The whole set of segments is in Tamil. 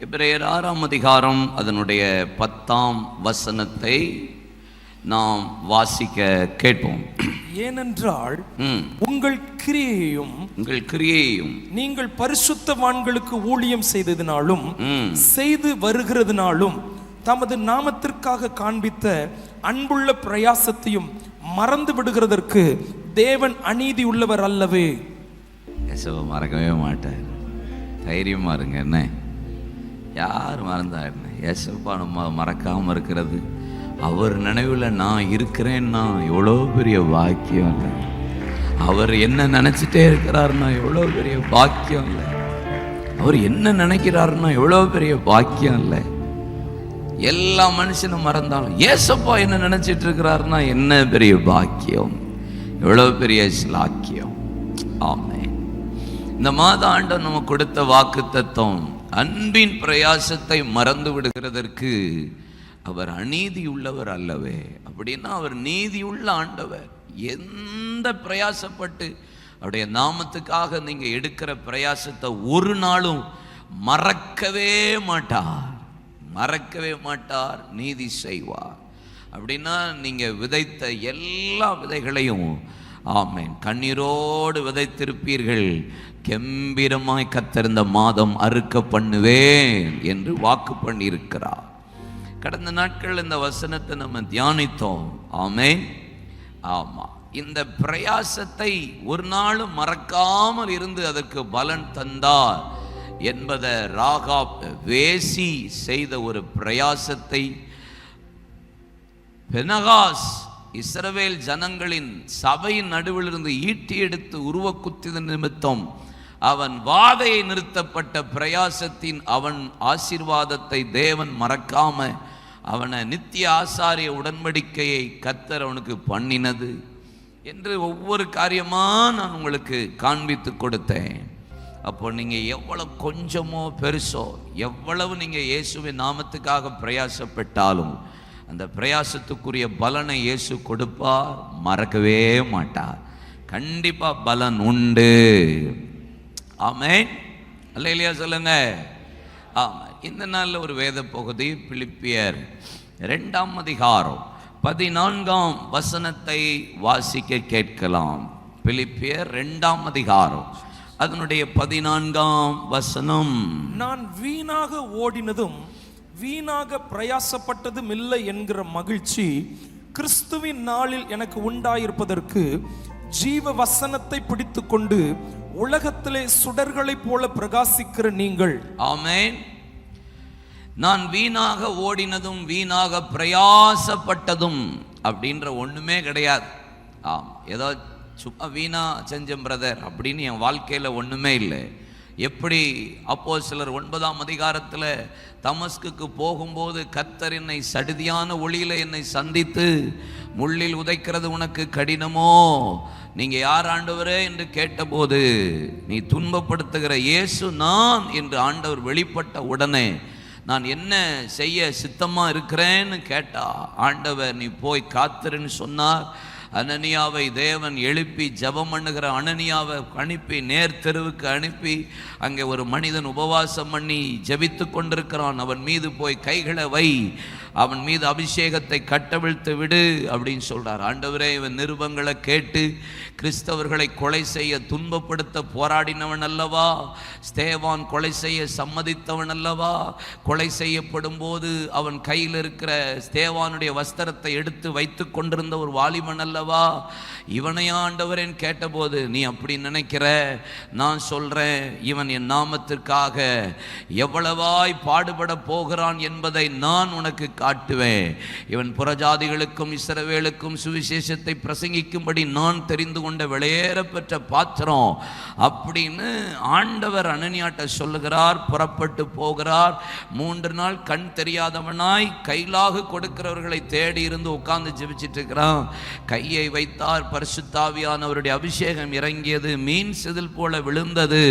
எபிரேயர் ஆறாம் அதிகாரம் அதனுடைய பத்தாம் வசனத்தை நாம் வாசிக்க கேட்போம் ஏனென்றால் ம். உங்கள் கிரியையும் உங்கள் கிரியையும் நீங்கள் பரிசுத்தவான்களுக்கு ஊழியம் செய்ததினாலும். செய்து வருகிறதுனாலும் தமது நாமத்திற்காக காண்பித்த அன்புள்ள பிரயாசத்தையும் மறந்து விடுகிறதற்கு தேவன் அநீதி உள்ளவர் அல்லவே மறக்கவே மாட்டார் தைரியமாக இருங்க என்ன யார் மறந்தாருன்னு ஏசப்பா நம்ம மறக்காமல் இருக்கிறது. அவர் நினைவில் நான் இருக்கிறேன்னா எவ்வளோ பெரிய பாக்கியம் இல்லை. அவர் என்ன நினச்சிட்டே இருக்கிறாருன்னா எவ்வளோ பெரிய பாக்கியம் இல்லை. அவர் என்ன நினைக்கிறாருன்னா எவ்வளோ பெரிய பாக்கியம் இல்லை. எல்லா மனுஷனும் மறந்தாலும் ஏசப்பா என்ன நினச்சிட்டு இருக்கிறாருன்னா என்ன பெரிய பாக்கியம்? எவ்வளோ பெரிய ஸ்லாக்கியம் ஆமே இந்த மாத ஆண்டு நம்ம கொடுத்த வாக்கு தத்துவம் அன்பின் பிரயாசத்தை மறந்து விடுகிறதற்கு அவர் அநீதி உள்ளவர் அல்லவே. அப்படின்னா அவர் நீதியுள்ள ஆண்டவர். எந்த பிரயாசப்பட்டு அவருடைய நாமத்துக்காக நீங்கள் எடுக்கிற பிரயாசத்தை ஒரு நாளும் மறக்கவே மாட்டார். மறக்கவே மாட்டார் நீதி செய்வார். அப்படின்னா நீங்கள் விதைத்த எல்லா விதைகளையும் ஆமேன். கண்ணீரோடு விதைத்திருப்பீர்கள். கெம்பீரமாய் கத்திருந்த மாதம் அறுக்க பண்ணுவேன் என்று வாக்கு பண்ணியிருக்கிறார். கடந்த நாட்கள் இந்த வசனத்தை நம்ம தியானித்தோம். ஆமேன். ஆமாம் இந்த பிரயாசத்தை ஒரு நாளும் மறக்காமல் இருந்து அதற்கு பலன் தந்தார் என்பதை ராகா வேசி செய்த ஒரு பிரயாசத்தை பெனகாஸ் இஸ்ரவேல் ஜனங்களின் சபையின் நடுவிலிருந்து ஈட்டி எடுத்து உருவக்குத்தித நிமித்தம் அவன் வாதையை நிறுத்தப்பட்ட பிரயாசத்தின் அவன் ஆசீர்வாதத்தை தேவன் மறக்காம அவனை நித்திய ஆசாரிய உடன்படிக்கையை கத்தர் அவனுக்கு பண்ணினது என்று ஒவ்வொரு காரியமாக நான் உங்களுக்கு காண்பித்து கொடுத்தேன். அப்போ நீங்கள் எவ்வளவு கொஞ்சமோ பெருசோ எவ்வளவு நீங்கள் இயேசுவின் நாமத்துக்காக பிரயாசப்பட்டாலும் அந்த பிரயாசத்துக்குரிய பலனை இயேசு கொடுப்பார் மறக்கவே மாட்டார் கண்டிப்பாக பலன் உண்டு. ஆமென். அல்ல இல்லையா சொல்லுங்க. ஆமாம் இந்த நாளில் ஒரு வேத பகுதி பிலிப்பியர் ரெண்டாம் அதிகாரம் பதினான்காம் வசனத்தை வாசிக்க கேட்கலாம். பிலிப்பியர் ரெண்டாம் அதிகாரம் அதனுடைய பதினான்காம் வசனம். நான் வீணாக ஓடினதும் வீணாக பிரயாசப்பட்டதும் இல்லை என்கிற மகிழ்ச்சி கிறிஸ்துவின் நாளில் எனக்கு உண்டாயிருப்பதற்கு ஜீவ வசனத்தை பிடித்துக்கொண்டு உலகத்திலே சுடர்களைப் போல பிரகாசிக்கிற நீங்கள். ஆமேன். நான் வீணாக ஓடினதும் வீணாக பிரயாசப்பட்டதும் அப்படின்ற ஒண்ணுமே கிடையாது. ஆம் ஏதோ சும்மா வீணா செஞ்சம் பிரதர் அப்படின்னு என் வாழ்க்கையில ஒண்ணுமே இல்லை. எப்படி அப்போ சிலர் ஒன்பதாம் அதிகாரத்தில் தமஸ்குக்கு போகும்போது கத்தர் என்னை சடுதியான ஒளியில் என்னை சந்தித்து முள்ளில் உதைக்கிறது உனக்கு கடினமோ? நீங்கள் யார் ஆண்டவரே? என்று கேட்டபோது நீ துன்பப்படுத்துகிற இயேசு நான் என்று ஆண்டவர் வெளிப்பட்ட உடனே நான் என்ன செய்ய சித்தமாக இருக்கிறேன்னு கேட்டா ஆண்டவர் நீ போய் காத்திருன்னு சொன்னார். அனனியாவை தேவன் எழுப்பி ஜபம் பண்ணுகிற அனனியாவை அனுப்பி நேர் தெருவுக்கு அனுப்பி அங்கே ஒரு மனிதன் உபவாசம் பண்ணி ஜெபித்து கொண்டிருக்கிறான். அவன் மீது போய் கைகளை வை. அவன் மீது அபிஷேகத்தை கட்டவிழ்த்து விடு அப்படின்னு சொல்கிறார் ஆண்டவரே இவன் நிருபங்களை கேட்டு கிறிஸ்தவர்களை கொலை செய்ய துன்பப்படுத்த போராடினவன் அல்லவா? ஸ்தேவான் கொலை செய்ய சம்மதித்தவன் அல்லவா? கொலை செய்யப்படும் போது அவன் கையில் இருக்கிற ஸ்தேவானுடைய வஸ்திரத்தை எடுத்து வைத்து கொண்டிருந்த ஒரு வாலிபன் அல்லவா? இவனை ஆண்டவரேன் கேட்டபோது நீ அப்படி நினைக்கிற? நான் சொல்கிறேன் இவன் என் நாமத்திற்காக எவ்வளவாய் பாடுபட போகிறான் என்பதை நான் உனக்கு காட்டுவேன். இவன் புறஜாதிகளுக்கும் இசரவேலுக்கும் சுவிசேஷத்தை பிரசங்கிக்கும்படி நான் தெரிந்து கொண்ட வெளியேறப்பெற்ற பாத்திரம். அப்படின்னு ஆண்டவர் அனனியாட்ட சொல்லுகிறார் புறப்பட்டு போகிறார். மூன்று நாள் கண் தெரியாதவனாய் கைலாக கொடுக்கிறவர்களை தேடி இருந்து உட்கார்ந்து ஜெபிச்சிட்டு இருக்கிறான். கையை வைத்தார் பரிசுத்தாவியானவருடைய அபிஷேகம் இறங்கியது மீன் செதில் போல விழுந்தது.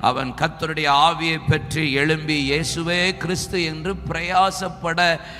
அவன் கத்தருடைய ஆவியை பெற்று எழும்பி இயேசுவே கிறிஸ்து என்று பிரயாசப்பட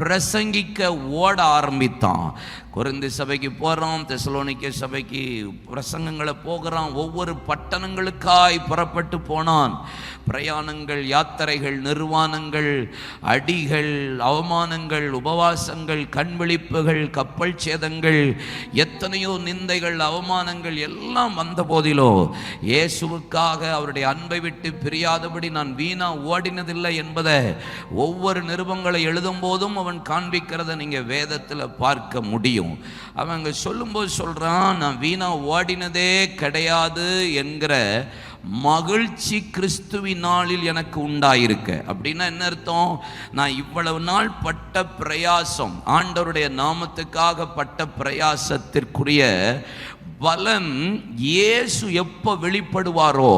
பிரசங்கிக்க ஓட ஆரம்பித்தான். குறைந்து சபைக்கு போகிறோம் தெசலோனிக்க சபைக்கு பிரசங்கங்களை போகிறான் ஒவ்வொரு பட்டணங்களுக்காய் புறப்பட்டு போனான். பிரயாணங்கள் யாத்திரைகள் நிர்வாணங்கள் அடிகள் அவமானங்கள் உபவாசங்கள் கண்விழிப்புகள் கப்பல் சேதங்கள் எத்தனையோ நிந்தைகள் அவமானங்கள் எல்லாம் வந்த போதிலோ இயேசுவுக்காக அவருடைய அன்பை விட்டு பிரியாதபடி நான் வீணா ஓடினதில்லை என்பதை ஒவ்வொரு நிருபங்களை எழுதும் போதும் அவன் காண்பிக்கிறத நீங்கள் வேதத்தில் பார்க்க முடியும். அவன் அங்க சொல்லும்போது சொல்கிறான் நான் வீணாக ஓடினதே கிடையாது என்கிற மகிழ்ச்சி கிறிஸ்துவின் நாளில் எனக்கு உண்டாயிருக்க. அப்படின்னா என்ன அர்த்தம்? நான் இவ்வளவு நாள் பட்ட பிரயாசம் ஆண்டவருடைய நாமத்துக்காக பட்ட பிரயாசத்திற்குரிய பலன் இயேசு எப்போ வெளிப்படுவாரோ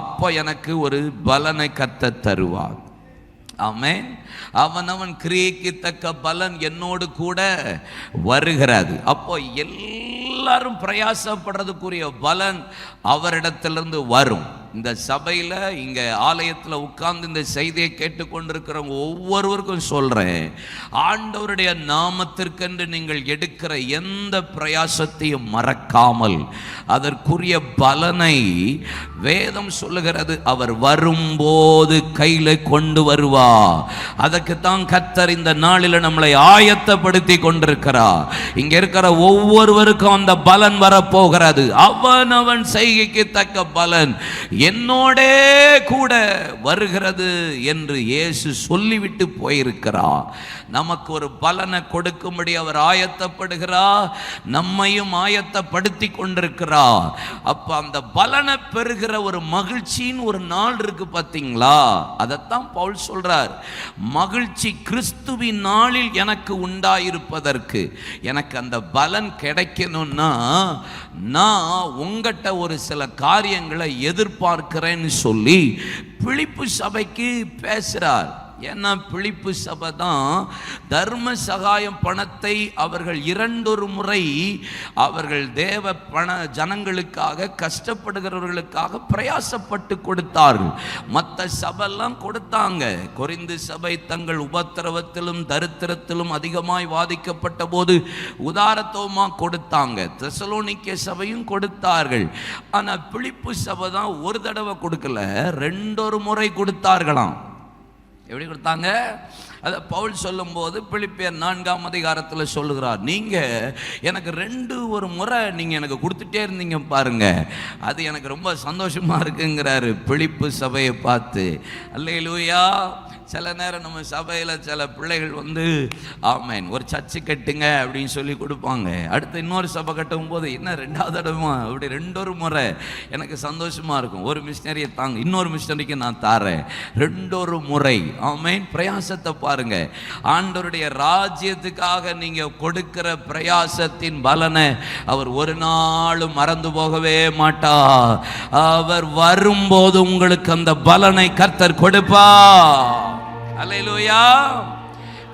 அப்போ எனக்கு ஒரு பலனை கத்த தருவார். அவன் அவனவன் கிரியைக்கு தக்க பலன் என்னோடு கூட வருகிறது. அப்போ எல்லாரும் பிரயாசப்படுறதுக்குரிய பலன் அவரிடத்திலிருந்து வரும். இந்த சபையில் இங்கே ஆலயத்தில் உட்கார்ந்து இந்த செய்தியை கேட்டுக்கொண்டிருக்கிறவங்க ஒவ்வொருவருக்கும் சொல்கிறேன் ஆண்டவருடைய நாமத்திற்கென்று நீங்கள் எடுக்கிற எந்த பிரயாசத்தையும் மறக்காமல் அதற்குரிய பலனை வேதம் சொல்லுகிறது. அவர் வரும்போது கையில் கொண்டு வருவா. அதற்குத்தான் கத்தர் இந்த நாளில் நம்மளை ஆயத்தப்படுத்தி கொண்டிருக்கிறார். இங்க இருக்கிற ஒவ்வொருவருக்கும் அந்த பலன் வரப்போகிறது. அவன் அவன் செய்கைக்கு தக்க பலன். என்னோடே கூட வருகிறது என்று இயேசு சொல்லிவிட்டு போயிருக்கிறார் நமக்கு ஒரு பலனை கொடுக்கும்படி அவர் ஆயத்தப்படுகிறார் நம்மையும் ஆயத்தப்படுத்தி கொண்டிருக்கிறார் அப்போ அந்த பலனை பெறுகிற ஒரு மகிழ்ச்சின்னு ஒரு நாள் இருக்கு பார்த்தீங்களா அதைத்தான் பவுல் சொல்றார். மகிழ்ச்சி கிறிஸ்துவின் நாளில் எனக்கு உண்டாயிருப்பதற்கு எனக்கு அந்த பலன் கிடைக்கணும்னா நான் உங்ககிட்ட ஒரு சில காரியங்களை பார்க்கிறேன்னு சொல்லி பிழிப்பு சபைக்கு பேசுகிறார் ஏன்னா பிழிப்பு சபை தான் தர்ம சகாயம் பணத்தை அவர்கள் இரண்டொரு முறை அவர்கள் தேவ பண ஜனங்களுக்காக கஷ்டப்படுகிறவர்களுக்காக பிரயாசப்பட்டு கொடுத்தார்கள். மற்ற சபைலாம் கொடுத்தாங்க. குறைந்து சபை தங்கள் உபத்திரவத்திலும் தரித்திரத்திலும் அதிகமாய் வாதிக்கப்பட்ட போது உதாரத்துவமாக கொடுத்தாங்க. தெசலோனிக்க சபையும் கொடுத்தார்கள். ஆனால் பிழிப்பு சபை தான் ஒரு தடவை கொடுக்கல ரெண்டொரு முறை கொடுத்தார்களாம். எப்படி கொடுத்தாங்க? அதை பவுல் சொல்லும்போது பிலிப்பியர் நான்காம் அதிகாரத்தில் சொல்லுகிறார் நீங்கள் எனக்கு ரெண்டு ஒரு முறை நீங்கள் எனக்கு கொடுத்துட்டே இருந்தீங்க பாருங்க. அது எனக்கு ரொம்ப சந்தோஷமாக இருக்குங்கிறாரு பிழிப்பு சபையை பார்த்து. அல்லையிலூயா சில நேரம் நம்ம சபையில் சில பிள்ளைகள் வந்து ஆமேன் ஒரு சர்ச்சு கட்டுங்க அப்படின்னு சொல்லி கொடுப்பாங்க. அடுத்து இன்னொரு சபை கட்டும் போது என்ன ரெண்டாவது இடமா அப்படி ரெண்டொரு முறை எனக்கு சந்தோஷமாக இருக்கும். ஒரு மிஷினரியை தாங்க இன்னொரு மிஷினரிக்கு நான் தாரேன் ரெண்டொரு முறை. ஆமேன். பிரயாசத்தை பாருங்க. ஆண்டவருடைய ராஜ்யத்துக்காக நீங்கள் கொடுக்கிற பிரயாசத்தின் பலனை அவர் ஒரு நாளும் மறந்து போகவே மாட்டா. அவர் வரும்போது உங்களுக்கு அந்த பலனை கர்த்தர் கொடுப்பா. அல்லேலூயா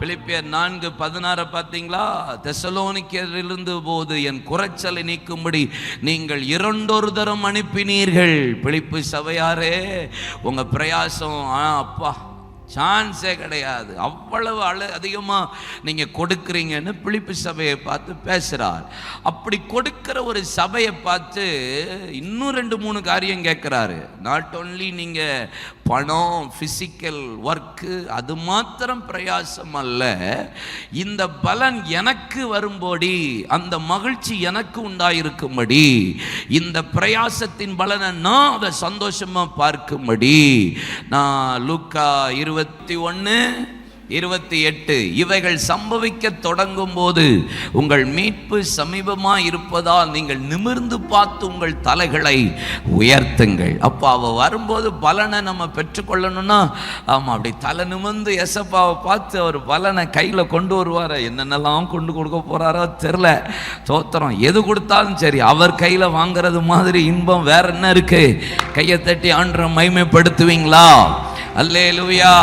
பிலிப்பியர் நான்கு பதினாறு பார்த்தீங்களா? தெசலோனிக்கிலிருந்து போது என் குறைச்சலை நீக்கும்படி நீங்கள் இரண்டொரு தரம் அனுப்பினீர்கள். பிழிப்பு சபையாரே உங்க பிரயாசம் ஆ, அப்பா சான்ஸே கிடையாது. அவ்வளவு அழ அதிகமாக நீங்கள் கொடுக்குறீங்கன்னு பிழிப்பு சபையை பார்த்து பேசுகிறார் அப்படி கொடுக்கிற ஒரு சபையை பார்த்து இன்னும் ரெண்டு மூணு காரியம் கேட்குறாரு. நாட் ஓன்லி நீங்கள் பணம் ஃபிசிக்கல் ஒர்க்கு அது மாத்திரம் பிரயாசம் அல்ல. இந்த பலன் எனக்கு வரும்போடி அந்த மகிழ்ச்சி எனக்கு உண்டாயிருக்கும்படி இந்த பிரயாசத்தின் பலனை நான் அதை சந்தோஷமாக பார்க்கும்படி நான் லூக்கா இருபத்தி ஒன்று இருபத்தி எட்டு இவைகள் சம்பவிக்க தொடங்கும் போது உங்கள் மீட்பு சமீபமாக இருப்பதால் நீங்கள் நிமிர்ந்து பார்த்து உங்கள் தலைகளை உயர்த்துங்கள். அப்போ அவள் வரும்போது பலனை நம்ம பெற்றுக்கொள்ளணும்னா ஆமாம் அப்படி தலை நிமிர்ந்து எசப்பாவை பார்த்து அவர் பலனை கையில் கொண்டு வருவார்? என்னென்னலாம் கொண்டு கொடுக்க போகிறாரோ தெரில தோத்திரம் எது கொடுத்தாலும் சரி அவர் கையில் வாங்குறது மாதிரி இன்பம் வேற என்ன இருக்கு? கையை தட்டி ஆண்டரை மைமைப்படுத்துவீங்களா லுவியா